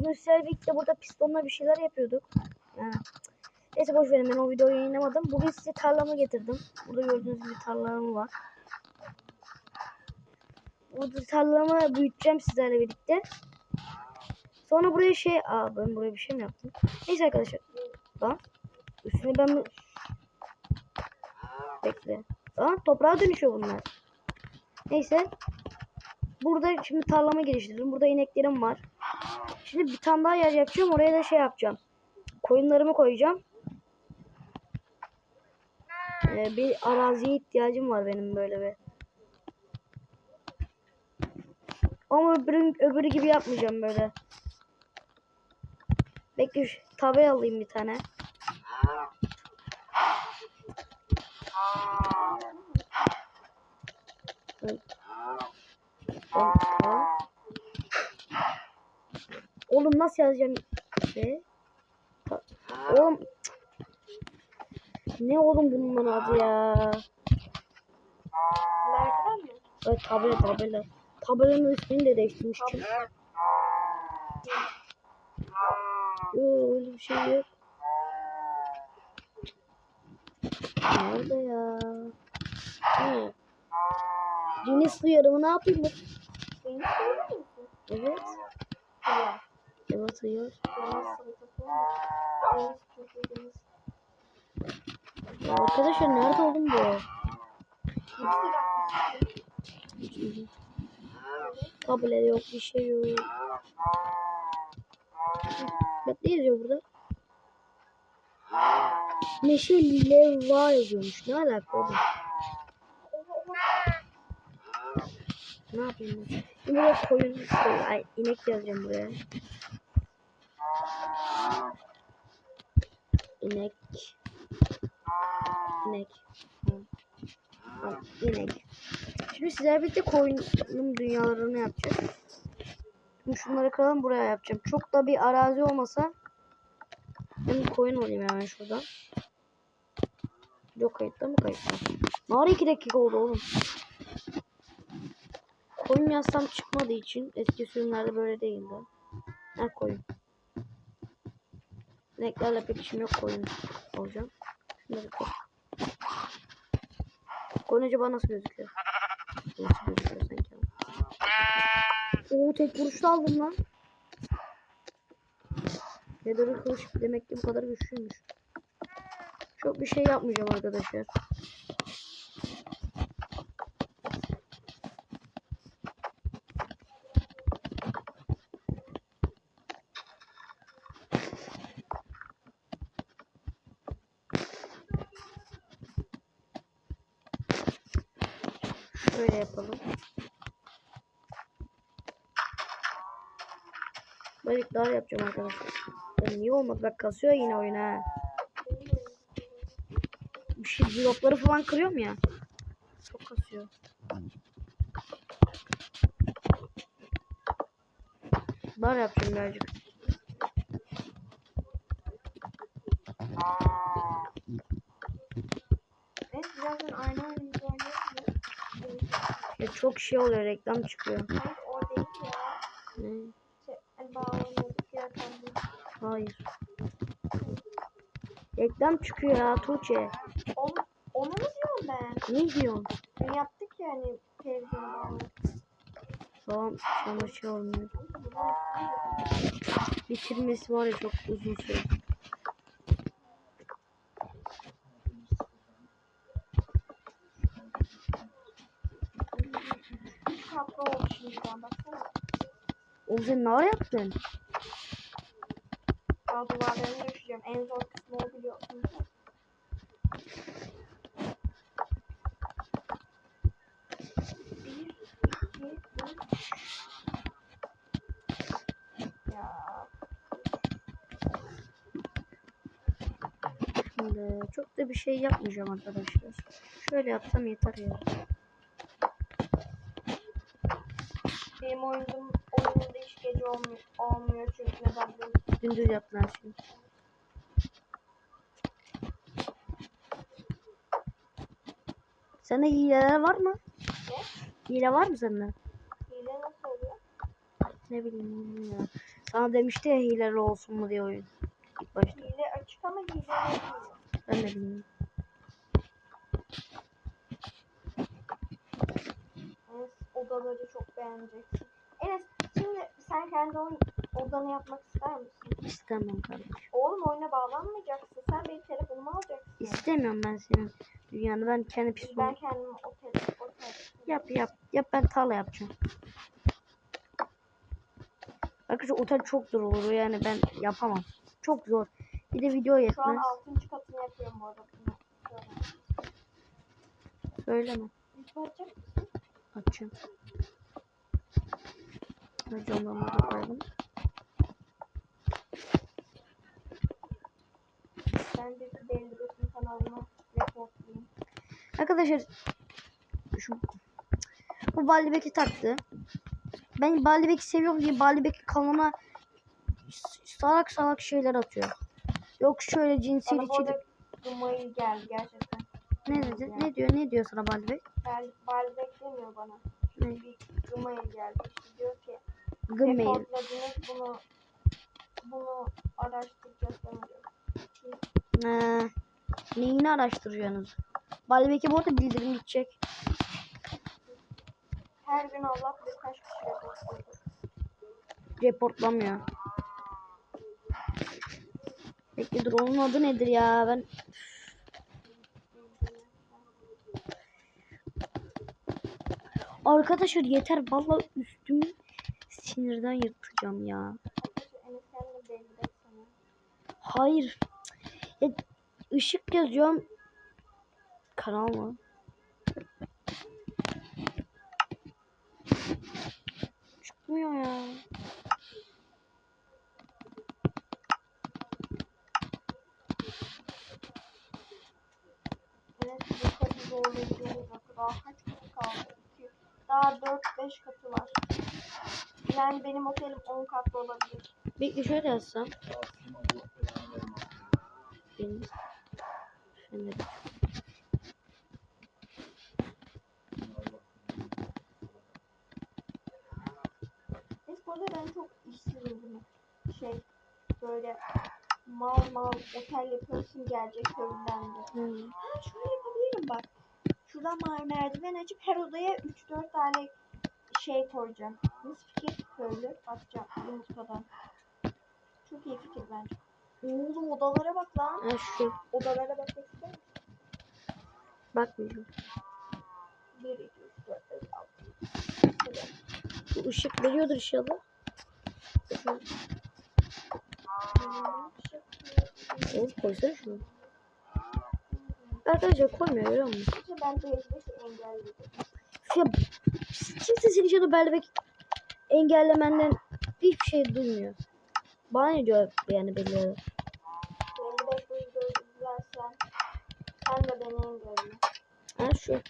Bugün sizlerle burada pistonla bir şeyler yapıyorduk. Yani, neyse boş verin ben o videoyu yayınlamadım. Bugün size tarlamı getirdim. Burada gördüğünüz gibi tarlalarım var. Burada tarlamı büyüteceğim sizlerle birlikte. Sonra buraya şey... Aa ben buraya bir şey mi yaptım? Neyse arkadaşlar. Lan. Üstüne ben. Bekle. Aa toprağa dönüşüyor bunlar. Neyse. Burada şimdi tarlama geliştirdim. Burada ineklerim var. Şimdi bir tane daha yer yapacağım. Oraya da şey yapacağım. Koyunlarımı koyacağım. Ee, bir araziye ihtiyacım var benim böyle bir. Ama öbürü, öbürü gibi yapmayacağım böyle. Bekle şu tabela alayım bir tane. Oğlum nasıl yazacağım? Ta- Oğlum ne oğlum bunun adı ya? Merdiven mi? Evet tabela tabela. Tabelanın ismini de değiştirmiştim. Yok öyle bir şey yok. Nerede ya? Hı. Deniz hıyarımı ne yapayım ben? Musun? Evet. Ya. Evet deniz. Ya arkadaşlar nerede oğlum bu? Tabela yok bir şey yok. Bak ne yazıyor burada? Neşe Leva yazıyormuş. Ne alaka oğlum? Ne yapayım ben? Şimdi buraya koyun, koyun, ay inek yazacağım buraya. İnek. İnek. Tamam. İnek. Şimdi sizlerle birlikte koyunun dünyalarını yapacağız. Şimdi şunları kıralım buraya yapacağım. Çok da bir arazi olmasa ben koyun olayım hemen şuradan. Yok kayıtta mı kayıtta? Ne ara 2 dakika oldu oğlum. Koyun yazsam çıkmadığı için eski sürümlerde böyle değildi. Ha koyun. Reneklerle pek işim yok koyun olacağım. Şunları koy. Koyun acaba nasıl gözüküyor? Nasıl gözüküyor sanki? Oo tek vuruşta aldım lan. Nether'ın kılıç demek ki bu kadar güçlüymüş. Çok bir şey yapmayacağım arkadaşlar. Şöyle yapalım. Balıklar yapacağım arkadaşlar. Ya niye olmadı? Bak kasıyor yine oyun ha. Bir şey blokları falan kırıyorum ya. Çok kasıyor. Bar yapacağım birazcık. Evet birazdan aynı oyunumuzu oynayalım mı? Ya çok şey oluyor reklam çıkıyor. Hayır. Ne? Reklam çıkıyor ya Tuğçe. Onu, onu mu diyorum ben? Ne diyorsun? Dün yaptık ya hani televizyonda. Tamam sonra şey olmuyor. Bitirmesi var ya çok uzun süre. Şimdiden baksana. Ne yaptın? Daha duvarlarını düşeceğim. En zor kısmı o biliyorsunuz. Şimdi çok da bir şey yapmayacağım arkadaşlar. Şöyle yapsam yeter ya. Benim oyunum oyunumda hiç gece olmuyor, olmuyor çünkü neden musun? Gündüz yaptın her şeyi. Sende hileler var mı? Ne? Hile var mı sende? Hile nasıl oluyor? Ne bileyim ya. Sana demişti ya hileli olsun mu diye oyun. İlk başta. Hile açık ama hile değil. Ben de bilmiyorum. Odaları çok beğeneceksin. Enes şimdi sen kendi oyun odanı yapmak ister misin? İstemem kardeşim. Oğlum oyuna bağlanmayacaksın. Sen benim telefonumu alacaksın. İstemiyorum ben senin dünyanı. Ben kendi piston. Ben kendimi otel, otel. Yap yap. Yap ben tarla yapacağım. Arkadaşlar otel çok zor olur yani ben yapamam. Çok zor. Bir de video Şu an yetmez. 6. katını yapıyorum bu arada. Söyleme. Video açacak mısın? Açacağım. Önce ondan da koyalım. Ben de kanalına reportlayayım. Arkadaşlar şu bu Balibek'i taktı. Ben Balibek'i seviyorum diye Balibek kanalına salak salak şeyler atıyor. Yok şöyle cinsiyetçilik. arada Dumayı geldi gerçekten. Ne dedi? Ne diyor? Ne diyor sana Balibek? Bal, bal beklemiyor bana. Ne? Bir Dumayı geldi. İşte diyor ki Gmail. bunu bunu araştıracağız. Ee, neyini araştırıyorsunuz? Balibek'e bu arada bildirim gidecek. Her gün Allah birkaç kişi reportluyordur. Reportlamıyor. Bekle dur onun adı nedir ya? Ben Arkadaşlar yeter vallahi üstümü sinirden yırtacağım ya. Hayır. Ya, ışık yazıyorum. Kanal mı? Çıkmıyor ya. Daha kaç katı kaldı? Daha 4-5 katı var. Yani benim otelim 10 katlı olabilir. Bekle şöyle yazsam. Benim. Fenerim. Neyse bu arada ben çok işsizim? Şey böyle mal mal otel yapıyorsun gelecek köyünden de. Hmm. Ha şöyle yapabilirim bak. Şuradan merdiven açıp her odaya 3-4 tane şey koyacağım. Nasıl fikir? Köylü atacağım yumurtadan. Çok iyi fikir bence. Oğlum odalara bak lan. Ha şu. Odalara bak ister misin? Bakmayacağım. 1, 2, 3, 4, 5, 6. Bu ışık veriyordur inşallah. Oğlum koysana şunu. Arkadaşlar koymuyor musun? İşte ben Beyzbek'i engelledim. Canı belki engellemenden hiçbir şey duymuyor. Bana ne diyor yani izlersen sen de beni engelle. Ha şu.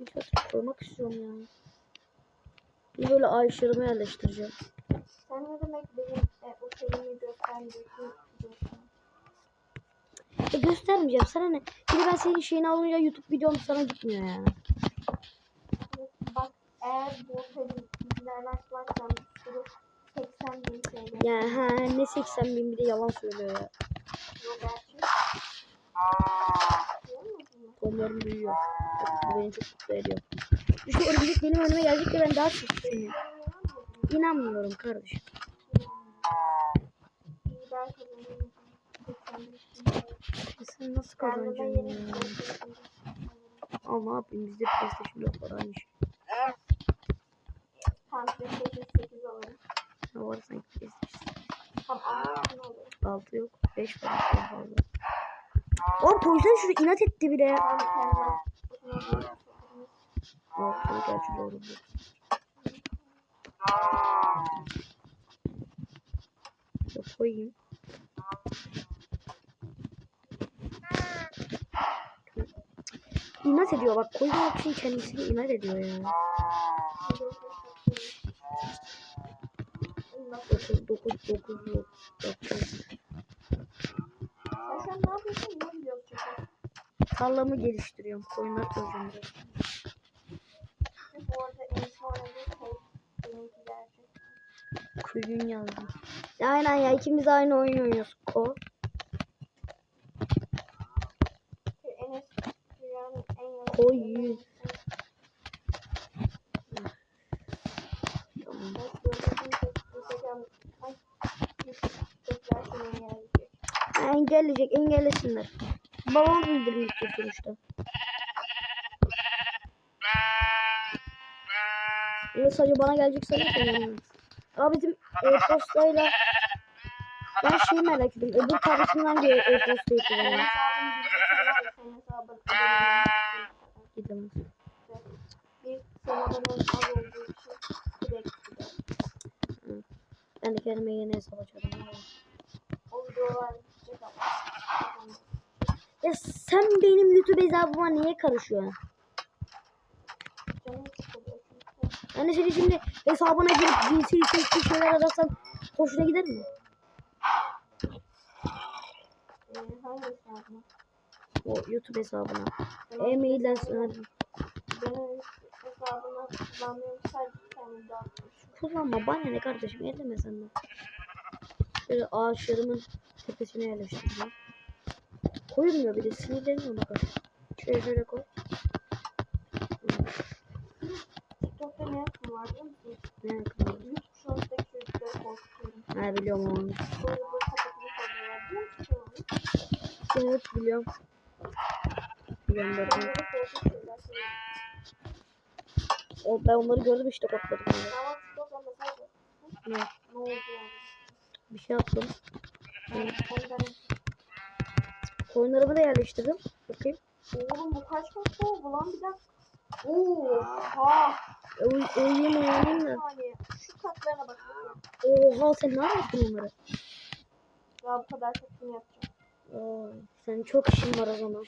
Bir fotoğraf koymak istiyorum ya. Bir böyle ay ışığımı yerleştireceğim. Sen ne demek benim e, göstermiyorsun diyorsun. E göstermeyeceğim sana ne? Şimdi ben senin şeyini alınca YouTube videom sana gitmiyor yani. Eğer izlerini açmazsan bir sürü 80 bin TL Yani ha ne 80 bin bir de yalan söylüyor ya. Tonlarım büyüyor. Bu beni çok mutlu ediyor. İşte örümcek benim önüme gelecek de ben daha çok seviniyorum. İnanmıyorum kardeşim. İyi ben kazanıyorum. 80 bin TL. Sen nasıl kazanacaksın ya? ne yapayım bizde PlayStation yok var aynı şey. Tam PlayStation 8 alırım. Ne var sanki alırım. 6 yok. 5 var. Oğlum polisler şurada inat etti bile ya. Olsun gerçi doğru bu. Şöyle koyayım. İnat ediyor bak koymak için kendisini inat ediyor ya. 9 9 9 yok. Sen ne yapıyorsun? Ne çekiyorsun? Tarlamı geliştiriyorum. Koyunlar biraz. Bu arada en son şey. Köyün yazdım. Ya aynen ya ikimiz aynı oyun oynuyoruz. Ko. Enes engelleyecek engellesinler. Babam sonuçta. Ya sadece bana gelecek sanırsan yani. Ama bizim e-postayla ben şeyi merak ediyorum. Öbür kullanıyor? Gidemez. Bir olduğu için direkt gider. Ben de kendime yeni hesap ama. Ya sen benim YouTube hesabıma niye karışıyorsun? Yani seni şimdi hesabına girip cinsi içerikli şeyler ararsan hoşuna gider mi? Hangi hesabına? O YouTube hesabına. E-mailden sonra Benim hesabını kullanmıyorum sadece kendim kullanma. Bana ne kardeşim elleme sen de. Şöyle ağaçlarımın tepesine yerleştireceğim. Koyulmuyor bir de sinirleniyorum bak. Şöyle şöyle koy. TikTok'ta ne yapım var biliyor musun? Ne yapayım? Yüz kuşağındaki çocukları korkutuyorum. Ha biliyorum onu. Böyle böyle kalıyorlar. Biliyor musun onu? Evet biliyorum. Biliyorum Böyle. O, ben onları gördüm işte var. Ne? Ne oldu yani? Bir şey yaptım. Koyunlarımı da yerleştirdim. Bakayım. Oğlum bu kaç kaç oldu lan bir dakika. Oha. Uy uyuyayım da. saniye. Şu katlarına bak. Oha sen ne yaptın onları? Ya bu kadar katını yapacağım. Oo, senin çok işin var o zaman.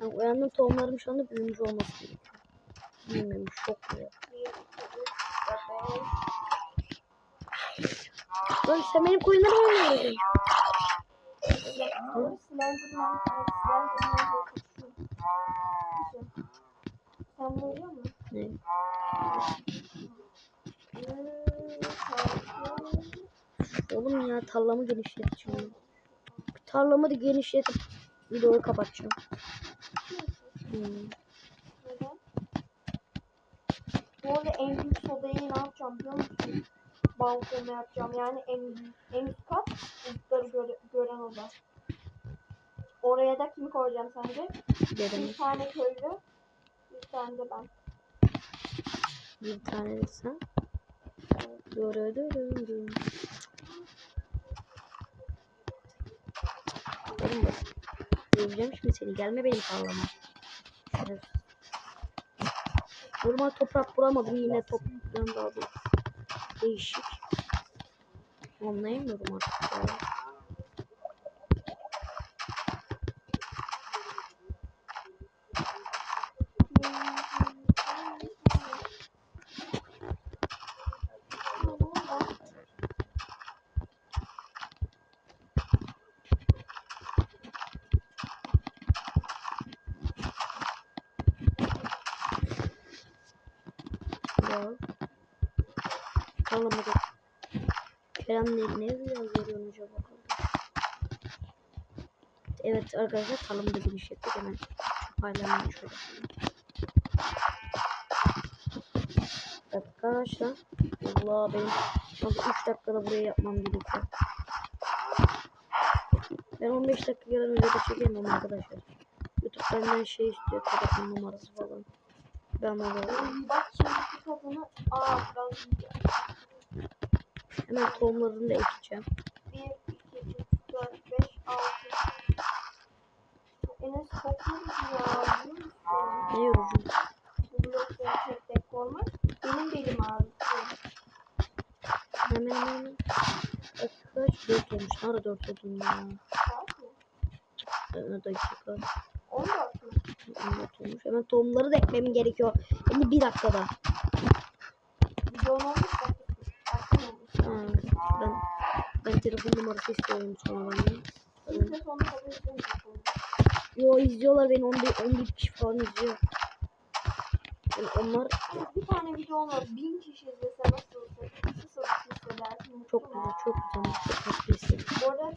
Ben uyandım tohumlarım şu anda büyümüş olması gerekiyor. Bilmiyorum şok ya. 1, 2, 3, 4, 5. Lan sen benim oynuyordun. Diye kaçıyor. Neyse. Sen? Ne? Oğlum ya tarlamı genişleteceğim. Tarlamı da genişletip videoyu kapatacağım. Hmm. Bu arada en büyük sodayı ne yapacağım biliyor musun? Balkona yapacağım. Yani en en üst kat ufukları göre, gören oda. Oraya da kimi koyacağım sence? Dedim Bir tane köylü, bir tane de ben. bir tane de sen. Görüyorum. Oğlum bak. Göreceğim şimdi seni. Gelme benim. Şerefsiz. Normal toprak bulamadım. Yine topraktan daha. Değişik. Anlayamıyorum artık ya. Ya. Kerem ne, ne yazıyor acaba? Evet arkadaşlar tarlamı da genişlettik hemen. Şu paylarını şöyle. Arkadaşlar. Allah benim az 3 dakikada burayı yapmam gerekiyor. Ben 15 dakika kadar video çekemem arkadaşlar. YouTube benden şey istiyor telefon numarası falan. Ben onu Bak şimdi kadını aa ben hemen tohumlarını da ekeceğim. 1, 2, 3, 4, 5, 6 Enes biliyor musun? Ne yorucu. Bu blokları tek tek koymak benim belim ağrıyor. Hemen hemen. Kaç kaç? 4 olmuş. Nerede 4 oldum ya? Saat mi? Ee, dakika. 14 mü? 14 olmuş. Hemen tohumları da ekmem gerekiyor. Şimdi bir dakikada. Videonun 15 dakikası. Dakika olmuş. Ha, ben ben telefon numarası istiyorum sonra benden. Kimse sonuna kadar izlemeyecek onu. Yo izliyorlar beni 11, 11 kişi falan izliyor. Yani onlar Bir tane videon var. 1000 kişi izlese nasıl olacak? Nasıl olacak? edersin. Çok güzel, çok güzel. Çok tatlı istedim. Bu arada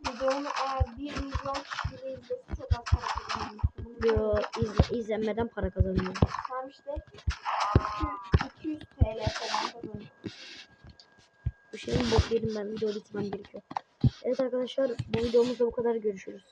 videomu eğer 1 milyon kişi bile izlese çok az para kazanıyorsun. Yo, iz, izlenmeden para kazanıyor. Tam işte 200, 200 TL falan kazanıyor. Bu şeyin bok ben. Video bitirmem gerekiyor. Evet arkadaşlar bu videomuzda bu kadar görüşürüz.